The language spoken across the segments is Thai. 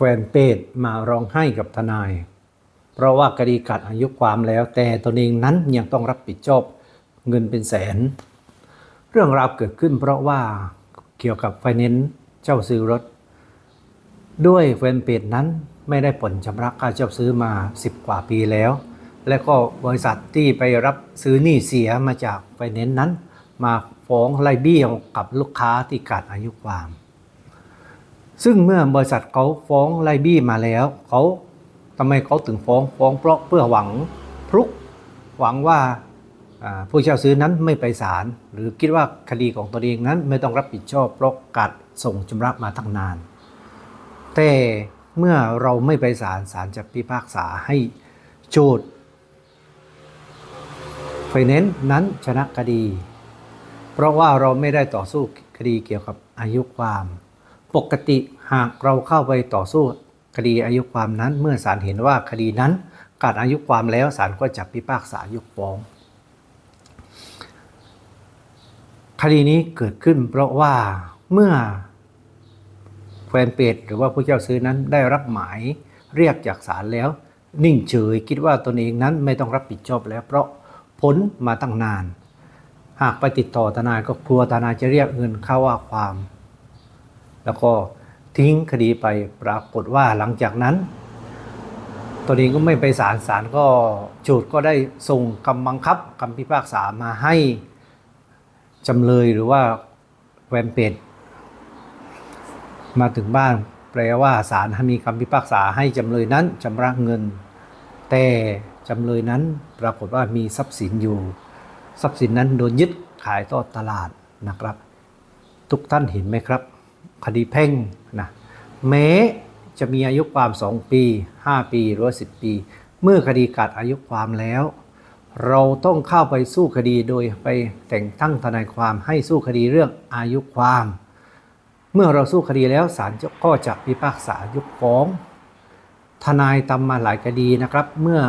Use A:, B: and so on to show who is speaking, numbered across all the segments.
A: แฟนเป็ดมาร้องไห้กับทนาย เพราะว่าคดีขาดอายุความแล้ว แต่ตนเองนั้นยังต้องรับผิดชอบเงินเป็นแสน เรื่องราวเกิดขึ้นเพราะว่าเกี่ยวกับไฟแนนซ์เจ้าซื้อรถ ด้วยแฟนเพจนั้นไม่ได้ผ่อนชำระค่าเช่าซื้อมา 10 กว่าปีแล้ว และก็บริษัทที่ไปรับซื้อหนี้เสียมาจากไฟแนนซ์นั้น มาฟ้องไล่เบี้ยกับลูกค้าที่ขาดอายุความ ซึ่งเมื่อบริษัทเขาฟ้องไลบี้มาแล้วเขาทำไมเขาถึงฟ้องฟ้องเพราะเพื่อหวังพลุกหวังว่าอ่าผู้เช่าซื้อนั้นไม่ไปศาลหรือคิดว่าคดีของตัวเองนั้นไม่ต้องรับผิดชอบเพราะกัดส่งชำระมาตั้งนาน แต่เมื่อเราไม่ไปศาลศาลจะพิพากษาให้โจทย์ไฟแนนซ์นั้นชนะคดี เพราะว่าเราไม่ได้ต่อสู้คดีเกี่ยวกับอายุความ ปกติหากเราเข้าไปต่อสู้คดีอายุความนั้น เมื่อศาลเห็นว่าคดีนั้นขาดอายุความแล้วศาลก็จะพิพากษายกฟ้อง คดีนี้เกิดขึ้นเพราะว่าเมื่อแฟนเพจหรือว่าผู้เจ้าซื้อนั้นได้รับหมายเรียกจากศาลแล้ว นิ่งเฉยคิดว่าตนเองนั้นไม่ต้องรับผิดชอบแล้ว เพราะพ้นมาตั้งนาน หากไปติดต่อทนายก็กลัวทนายจะเรียกเงินค่าว่าความ แล้วก็ทิ้งคดีไปปรากฏว่าหลังจากนั้นตัวเองก็ไม่ไปศาลศาลก็โจทย์ก็ได้ส่งคำบังคับคำพิพากษามาให้จำเลยหรือว่าแวนเป็ดมาถึงบ้านแปลว่าศาลมีคำพิพากษาให้จำเลยนั้นชำระเงิน แต่จำเลยนั้นปรากฏว่ามีทรัพย์สินอยู่ ทรัพย์สินนั้นโดนยึดขายทอดตลาดนะครับ ทุกท่านเห็นไหมครับ คดีแพ่งนะแม้จะมีอายุความ 2 ปี 5 ปีหรือ10 ปี เมื่อคดีขาดอายุความแล้ว เราต้องเข้าไปสู้คดีโดยไปแต่งตั้งทนายความให้สู้คดีเรื่องอายุความ เมื่อเราสู้คดีแล้วศาลก็จะพิพากษายกฟ้อง ทนายทำมาหลายคดีนะครับ เมื่อ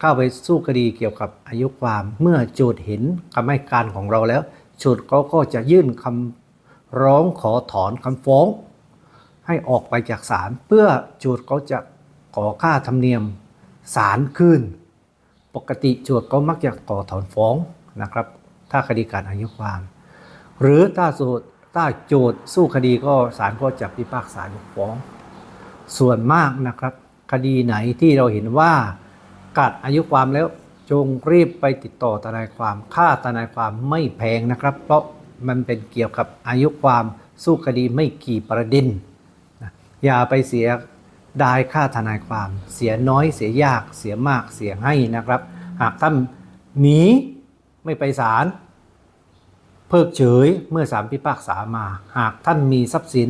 A: เข้าไปสู้คดีเกี่ยวกับอายุความ เมื่อโจทย์เห็นคำให้การของเราแล้วโจทย์เขาก็จะยื่นคำ ร้องขอถอนคำฟ้อง ให้ออกไปจากศาลเพื่อโจทย์เขาจะขอค่าธรรมเนียมศาลคืนปกติโจทย์ก็มักจะขอถอนฟ้องนะครับ ถ้าคดีการอายุความ หรือถ้าโจทย์ถ้าโจทย์สู้คดีก็ศาลก็จะพิพากษายกฟ้อง ส่วนมากนะครับ คดีไหนที่เราเห็นว่ากัดอายุความแล้วจงรีบไปติดต่อทนายความค่าทนายความไม่แพงนะครับ เพราะ มันเป็นเกี่ยวกับอายุความสู้คดีไม่กี่ประเด็นนะอย่าไปเสียดายค่าทนายความ เสียน้อยเสียยากเสียมากเสียให้นะครับ หากท่านหนีไม่ไปศาลเพิกเฉยเมื่อศาลพิพากษามา หากท่านมีทรัพย์สิน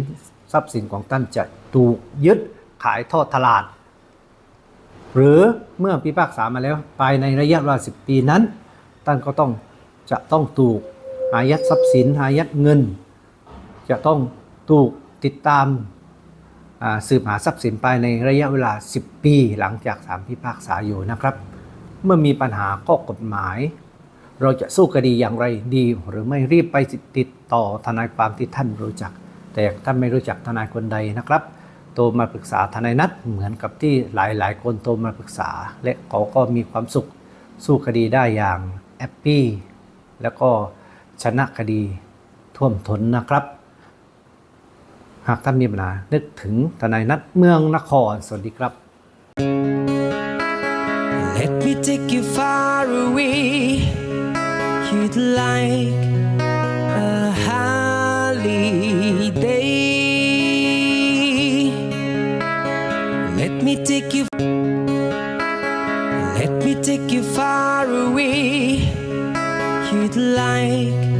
A: ทรัพย์สินของท่านจะถูกยึดขายทอดตลาด หรือเมื่อพิพากษามาแล้วภายในระยะเวลา10ปีนั้น ท่านก็ต้องจะต้องถูก อายัดทรัพย์สินอายัดเงิน จะต้องถูกติดตามสืบหาทรัพย์สินภายในระยะเวลา 10 ปีหลังจากศาลพิพากษาอยู่นะครับ เมื่อมีปัญหาข้อกฎหมาย เราจะสู้คดีอย่างไรดีหรือไม่รีบไปติดต่อทนายความที่ท่านรู้จัก แต่ท่านไม่รู้จักทนายคนใดนะครับโทรมาปรึกษาทนายนัดเหมือนกับที่หลายๆ คนโทรมาปรึกษา และเขาก็มีความสุขสู้คดีได้อย่างแอปปี้แล้วก็ ชนะคดีท่วมท้นนะครับ หากท่านมีปัญหานึกถึงทนายนัดเมืองนคร สวัสดีครับ
B: Let me take you far away. You'd like a holiday. Let me take you. Let me take you far away. You'd like